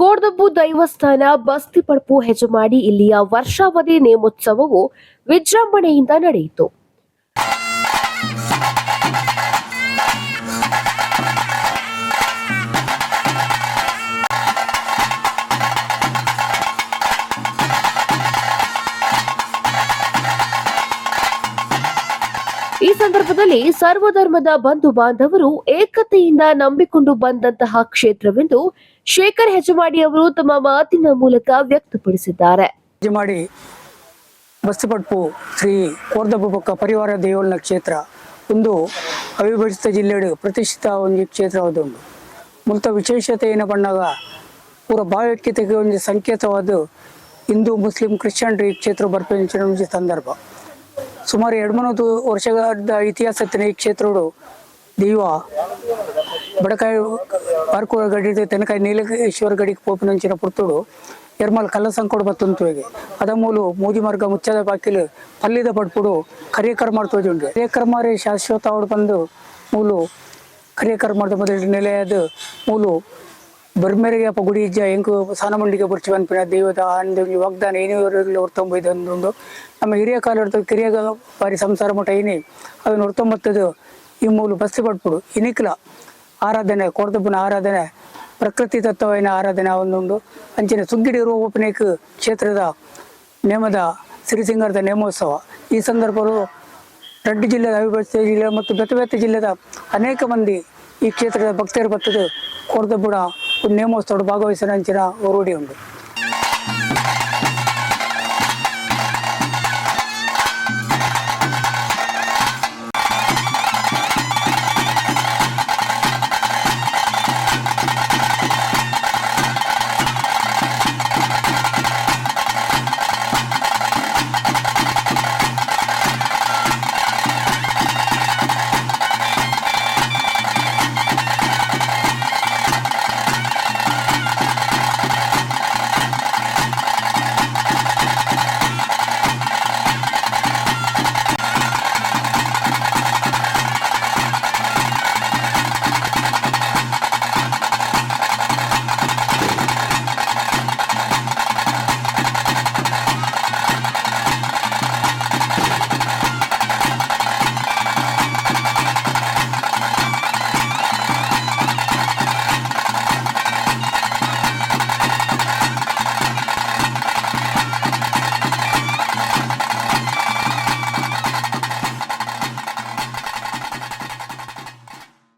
ಕೋಡ್ದಬ್ಬು ದೈವಸ್ಥಾನ ಬಸ್ತಿ ಪಡ್ಪು ಹೆಜಮಾಡಿ ಇಲ್ಲಿಯ ವರ್ಷಾವಧಿ ನೇಮೋತ್ಸವವು ವಿಜೃಂಭಣೆಯಿಂದ ನಡೆಯಿತು. ಈ ಸಂದರ್ಭದಲ್ಲಿ ಸರ್ವಧರ್ಮದ ಬಂಧು ಬಾಂಧವರು ಏಕತೆಯಿಂದ ನಂಬಿಕೊಂಡು ಬಂದಂತಹ ಕ್ಷೇತ್ರವೆಂದು ಶೇಖರ್ ಹೆಜಮಾಡಿ ಅವರು ತಮ್ಮ ಮಾತಿನ ಮೂಲಕ ವ್ಯಕ್ತಪಡಿಸಿದ್ದಾರೆ. ಹೆಜಮಾಡಿ ಮಾಡಿ ಬಸ್ತಪಟ್ಪು ಶ್ರೀ ಕೋರ್ದಬೊಕ್ಕ ಪರಿವಾರ ದೇವಲನ ಕ್ಷೇತ್ರ. ಒಂದು ಅವಿಭಜಿತ ಜಿಲ್ಲೆಡು ಪ್ರತಿಷ್ಠಿತ ಒಂದು ಕ್ಷೇತ್ರ ಉಂಟು ಮೂಲತ ವಿಶೇಷತೆ ಏನು ಬಂದಾಗ ಪೂರ ಭಾವೈಕ್ಯತೆಗೆ ಒಂದು ಸಂಕೇತವಾದ ಹಿಂದೂ, ಮುಸ್ಲಿಂ ಕ್ರಿಶ್ಚಿಯನ್ರು ಈ ಕ್ಷೇತ್ರ ಬರ್ಪಿನ ಒಂದು ಸಂದರ್ಭ. ಸುಮಾರು ಎರಡು ಮೂವತ್ತು ವರ್ಷದ ಇತಿಹಾಸ ಈ ಕ್ಷೇತ್ರಗಳು. ದೈವ, ಬಡಕಾಯಿ ಪಾರ್ಕೂರ ಗಡಿ ತೆನಕಾಯಿ ನೀಲಕೇಶ್ವರ ಗಡಿಗೆ ಪೋಪಿನಂಚಿನ ಪುತ್ತೂಡು ಎರ್ಮಲ್ ಕಲ್ಲ ಸಂಕೋಡು ಬತ್ತುಂತುವೆಗೆ ಅದ ಮೂಲು ಮೋದಿ ಮಾರ್ಗ ಮುಚ್ಚದ ಬಾಕಿಲು ಪಲ್ಲಿದ ಪಡ್ಪುಡು ಕಾರ್ಯಕ್ರಮ ತೋಜುಂಡು ಕಾರ್ಯಕ್ರಮ ಶಾಶ್ವತ ಅವಳು ಬಂದು ಮೂಲು ಕಾರ್ಯಕ್ರಮದ ಮೊದಲು ನೆಲೆಯಾದ ಮೂಲು ಬರ್ಮೆರೆಗೆ ಅಪ್ಪ ಗುಡಿ ಇಜ್ಜ ಎಂಕು ಸಾನಮಂಡಿಗೆ ಬರ್ಚಿ ಬಂದ್ಪಿನ ದೇವದ ಅಂದು ವಾಗ್ದಾನ ಏನಿವರೆಗೂ ಹೊರ್ತೊಂಬೈದು ನಮ್ಮ ಹಿರಿಯ ಕಾಲ ಹೊರತು ಕಿರಿಯ ಬಾರಿ ಸಂಸಾರ ಮಠ ಏನೇ ಅದನ್ನು ಹೊರ್ತೊಂಬತ್ತದು ಈ ಮೂಲ ಬಸ್ತಿ ಪಟ್ಬಿಡು ಇನಿಕ್ಲ ಆರಾಧನೆ ಕೊಡದಬ್ಬನ ಆರಾಧನೆ, ಪ್ರಕೃತಿ ತತ್ವವಿನ ಆರಾಧನೆ ಒಂದುಂಡು ಅಂಚಿನ ಸುಗ್ಗಿಡಿ ರೂಪನೇಕ ಕ್ಷೇತ್ರದ ನೇಮದ ಸಿರಿಸಿಂಗರದ ನೇಮೋತ್ಸವ. ಈ ಸಂದರ್ಭವು ರೆಡ್ಡಿ ಜಿಲ್ಲೆಯ ಅವಿಭಜಿತ ಜಿಲ್ಲೆ ಮತ್ತು ಬೆತ್ತ ಬೆತ್ತ ಜಿಲ್ಲೆದ ಅನೇಕ ಮಂದಿ ಈ ಕ್ಷೇತ್ರದ ಭಕ್ತರು ಬರ್ತದೆ ಕೊಡದಬ್ಬುಡ ನೇಮೋತ್ಸವ ಭಾಗವಹಿಸಿದ ಅಂಚಿನ ರೂಢಿ ಉಂಟು